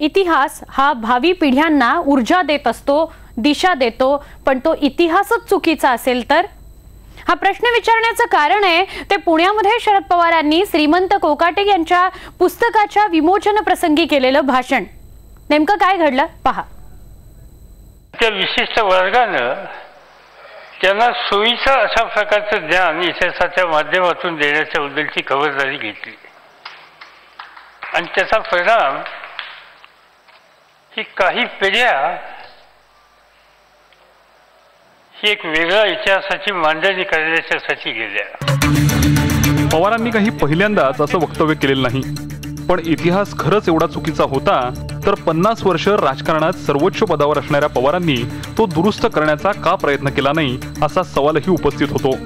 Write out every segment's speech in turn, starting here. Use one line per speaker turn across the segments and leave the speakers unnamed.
इतिहास हा भावी पिढ्यांना ऊर्जा देत असतो दिशा देतो पण तो इतिहासच चुकीचा असेल तर? हा प्रश्न विचारण्याचं कारण आहे ते पुण्यामध्ये शरद पवारांनी श्रीमंत कोकाटे यांच्या पुस्तकाच्या विमोचन प्रसंगी केलेलं भाषण. नेमकं काय घडलं? पहा.
त्या विशिष्ट वर्गानं त्यांना सोयीचं अशा प्रकारचं ज्ञान इतिहासाच्या माध्यमातून देण्याच्या बद्दलची खबरदारी घेतली. आणि त्याचा परिणाम ही काही पिढ्या ही एक वेगळ्या इतिहासाची मांडणी करण्याच्यासाठी गेल्या.
पवारांनी काही पहिल्यांदाच असं वक्तव्य केलेलं नाही. पण इतिहास खरंच एवढा चुकीचा होता तर पन्नास वर्ष राजकारणात सर्वोच्च पदावर असणाऱ्या पवारांनी तो दुरुस्त करण्याचा का प्रयत्न केला नाही असा सवालही उपस्थित होतो.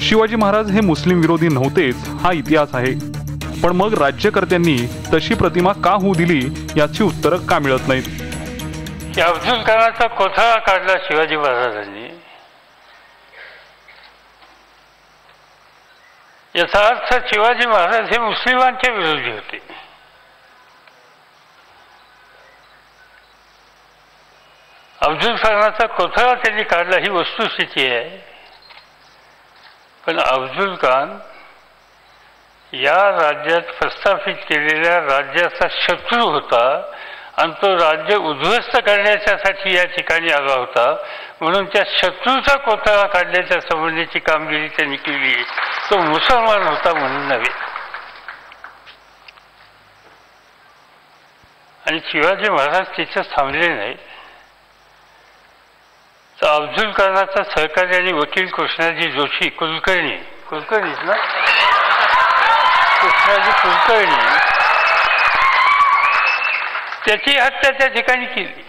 शिवाजी महाराज हे मुस्लिम विरोधी नव्हतेच हा इतिहास आहे. पण मग राज्यकर्त्यांनी तशी प्रतिमा का होऊ दिली याची उत्तरं का मिळत नाहीत?
की अब्दुल कलामचा कोथळा काढला शिवाजी महाराजांनी. याचा अर्थ शिवाजी महाराज हे मुस्लिमांच्या विरोधी होते. अब्दुल कलामचा कोथळा त्यांनी काढला ही वस्तुस्थिती आहे. पण अब्दुल खान या राज्यात प्रस्थापित केलेल्या राज्याचा शत्रू होता आणि तो राज्य उद्ध्वस्त करण्याच्यासाठी या ठिकाणी आला होता. म्हणून त्या शत्रूचा कोथळा काढण्याच्या संबंधीची कामगिरी त्यांनी केली. तो मुसलमान होता म्हणून नव्हे. आणि शिवाजी महाराज तिथं थांबले नाही. तर अब्दुल कलामचा सहकारी आणि वकील कृष्णाजी जोशी कुलकर्णी. कुलकर्णीच ना? कृष्णाजी कुलकर्णी. त्याची हत्या त्या ठिकाणी केली.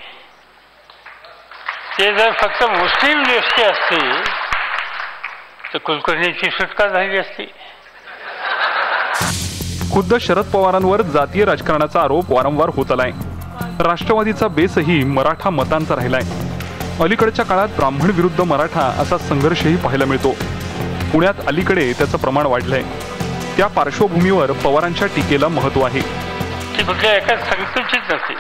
ते जर फक्त मुस्लिम दृष्टी असते तर कुलकर्णीची सुटका झाली असती.
खुद्द शरद पवारांवर जातीय राजकारणाचा आरोप वारंवार होत आलाय. राष्ट्रवादीचा बेसही मराठा मतांचा राहिलाय. अलीकडच्या काळात ब्राह्मण विरुद्ध मराठा असा संघर्षही पाहायला मिळतो. पुण्यात अलीकडे त्याचं प्रमाण वाढलंय. त्या पार्श्वभूमीवर पवारांच्या टीकेला महत्त्व आहे.
ती कुठल्या एका संकुचित नसते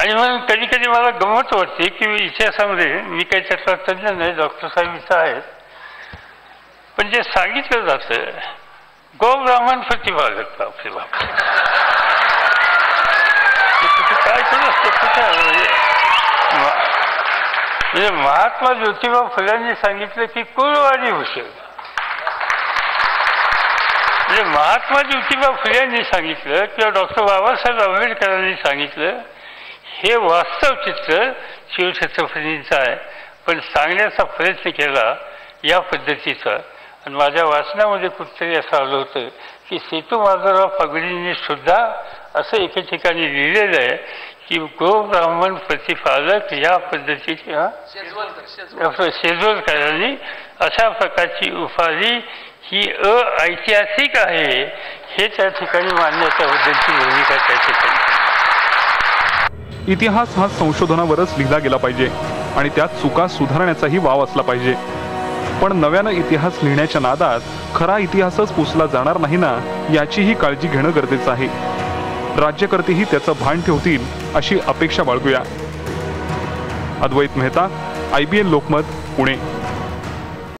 आणि म्हणून कधी कधी मला गमत वाटते की इतिहासामध्ये मी काही त्यातला तज्ज्ञ नाही डॉक्टर साहेब इथं आहेत. पण जे सांगितलं जातं गो ब्राह्मण प्रतिपादक बापरे बाप काय करू असतं कुठे म्हणजे, म्हणजे महात्मा ज्योतिबा फुलांनी सांगितलं की कुळवाडी हुशेल. म्हणजे महात्मा ज्योतिबा फुले यांनी सांगितलं किंवा डॉक्टर बाबासाहेब आंबेडकरांनी सांगितलं हे वास्तव चित्र शिवछत्रपतींचं आहे. पण सांगण्याचा प्रयत्न केला या पद्धतीचा. आणि माझ्या वाचनामध्ये कुठतरी असं आलं होतं की सेतू माधवराव फागडींनी सुद्धा असं एके ठिकाणी लिहिलेलं आहे की गो ब्राह्मण प्रतिपादक या पद्धतीची डॉक्टर शेजवलकरांनी अशा प्रकारची उपाधी ही अऐतिहासिक आहे हे त्या ठिकाणी मानण्याच्याबद्दलची भूमिका त्या ठिकाणी?
इतिहास हा संशोधनावरच लिहिला गेला पाहिजे आणि त्यात चुका सुधारण्याचाही वाव असला पाहिजे. पण नव्यानं इतिहास लिहिण्याच्या नादात खरा इतिहासच पुसला जाणार नाही ना याचीही काळजी घेणं गरजेचं आहे. राज्यकर्तेही त्याचं भान ठेवतील अशी अपेक्षा बाळगूया. Advait Mehta I B N Lokmat Pune.